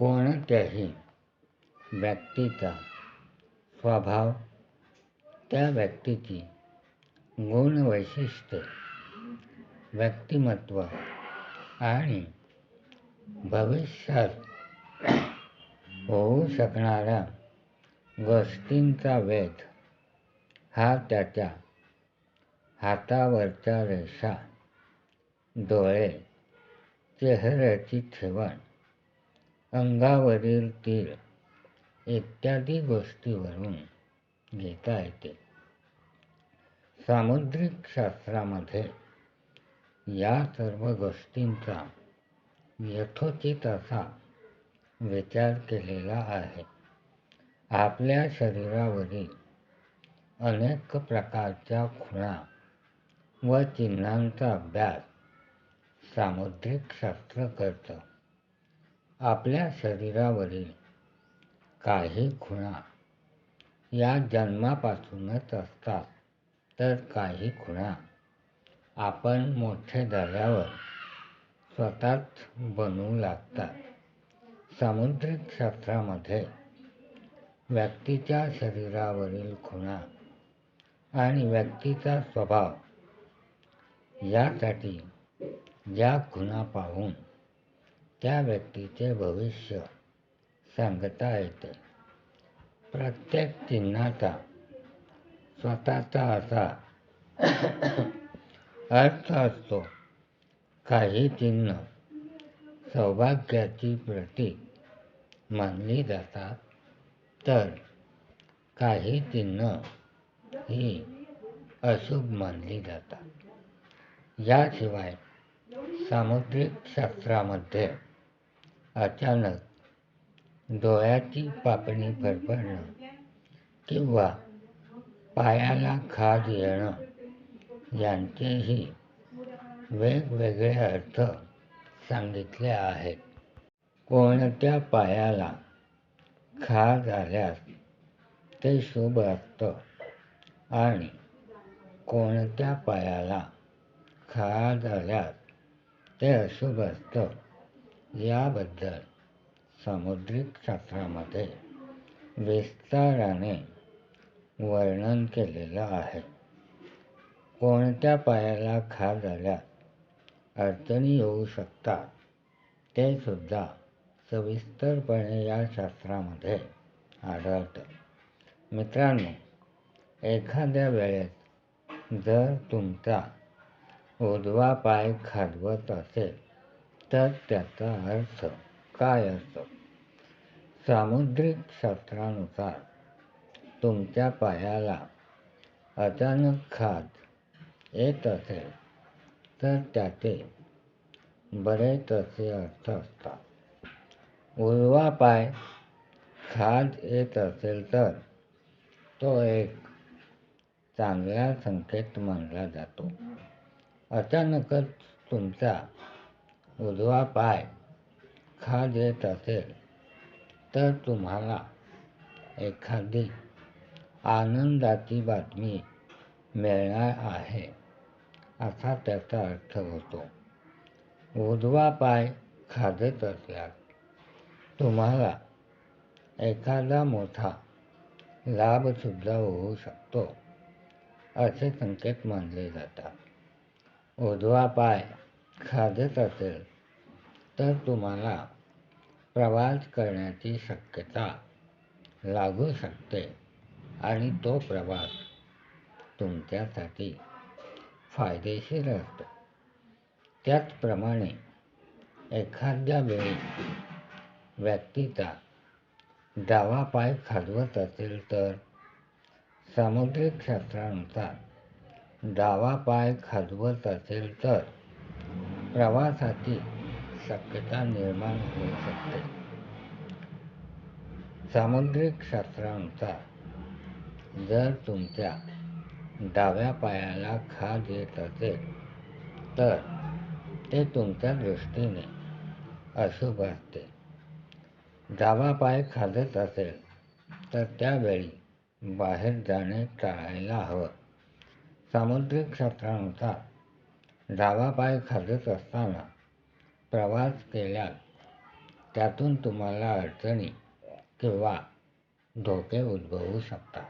कोणत्याही व्यक्तीचा स्वभाव त्या व्यक्तीची गुणवैशिष्ट्ये व्यक्तिमत्व आणि भविष्यात होऊ शकणाऱ्या गोष्टींचा वेध हा त्याच्या हातावरच्या रेषा डोळे चेहऱ्याची ठेवण अंगावरील तीळ इत्यादी गोष्टीवरून घेता येते. सामुद्रिक शास्त्रामध्ये या सर्व गोष्टींचा यथोचित असा विचार केलेला आहे. आपल्या शरीरावरील अनेक प्रकारच्या खुणा व चिन्हांचा अभ्यास सामुद्रिक शास्त्र करतं. आपल्या शरीरावरील काही खुणा या जन्मापासूनच असतात तर काही खुणा आपण मोठे झाल्यावर स्वतःच बनवू लागतात. सामुद्रिक शास्त्रामध्ये व्यक्तीच्या शरीरावरील खुणा आणि व्यक्तीचा स्वभाव यासाठी ज्या खुणा पाहून त्या व्यक्तीचे भविष्य सांगता येते. प्रत्येक चिन्हाचा स्वतःचा असा अर्थ असतो. काही चिन्ह सौभाग्याची प्रतीक मानली जातात. तर काही चिन्ह ही अशुभ मानली जातात. याशिवाय सामुद्रिक शास्त्रामध्ये अचानक डोळ्याची पापणी फरफरणं किंवा पायाला खाज येणं. यांचेही वेगवेगळे अर्थ सांगितले आहेत. कोणत्या पायाला खाज आल्यास ते शुभ असतं. आणि कोणत्या पायाला खाज आल्यास ते अशुभ असतं. याबद्दल सामुद्रिक शास्त्रामध्ये विस्ताराने वर्णन केलेलं आहे. कोणत्या पायाला खा झाल्या अडचणी येऊ शकतात ते सुद्धा सविस्तरपणे या शास्त्रामध्ये आढळतं. मित्रांनो एखाद्या वेळेस जर तुमचा उजवा पाय खाजवत असेल तर त्याचा अर्थ काय असतो सामुद्रिक शास्त्रानुसार तुमच्या पायाला अचानक खात येत असेल तर त्याचे बरेच असे अर्थ असतात. उजवा पाय खाद येत असेल तर तो एक चांगला संकेत मानला जातो. अचानकच तुमचा उजवा पाय खा देत असेल तर तुम्हाला एखादी आनंदाची बातमी मिळणार आहे असा त्याचा अर्थ होतो. उजवा पाय खाजत असल्यास तुम्हाला एखादा मोठा लाभसुद्धा होऊ शकतो असे संकेत मानले जातात. उजवा पाय खाजत असेल तर तुम्हाला प्रवास करण्याची शक्यता लागू शकते आणि तो प्रवास तुमच्यासाठी फायदेशीर असतो. त्याचप्रमाणे एखाद्या वेळी व्यक्तीचा डावा पाय खाजवत असेल तर सामुद्रिक शास्त्रानुसार डावा पाय खाजवत असेल तर प्रवासाची शक्यता निर्माण होऊ शकते सामुद्रिक शास्त्रानुसार जर तुमच्या डाव्या पायाला खाज येत असेल तर ते तुमच्या दृष्टीने अशुभ असते. डावा पाय खाजत असेल तर त्यावेळी बाहेर जाणे टाळायला हवं. सामुद्रिक शास्त्रानुसार डावा पाय खाजत असताना प्रवास केल्यास त्यातून तुम्हाला अडचणी किंवा धोके उद्भवू शकतात.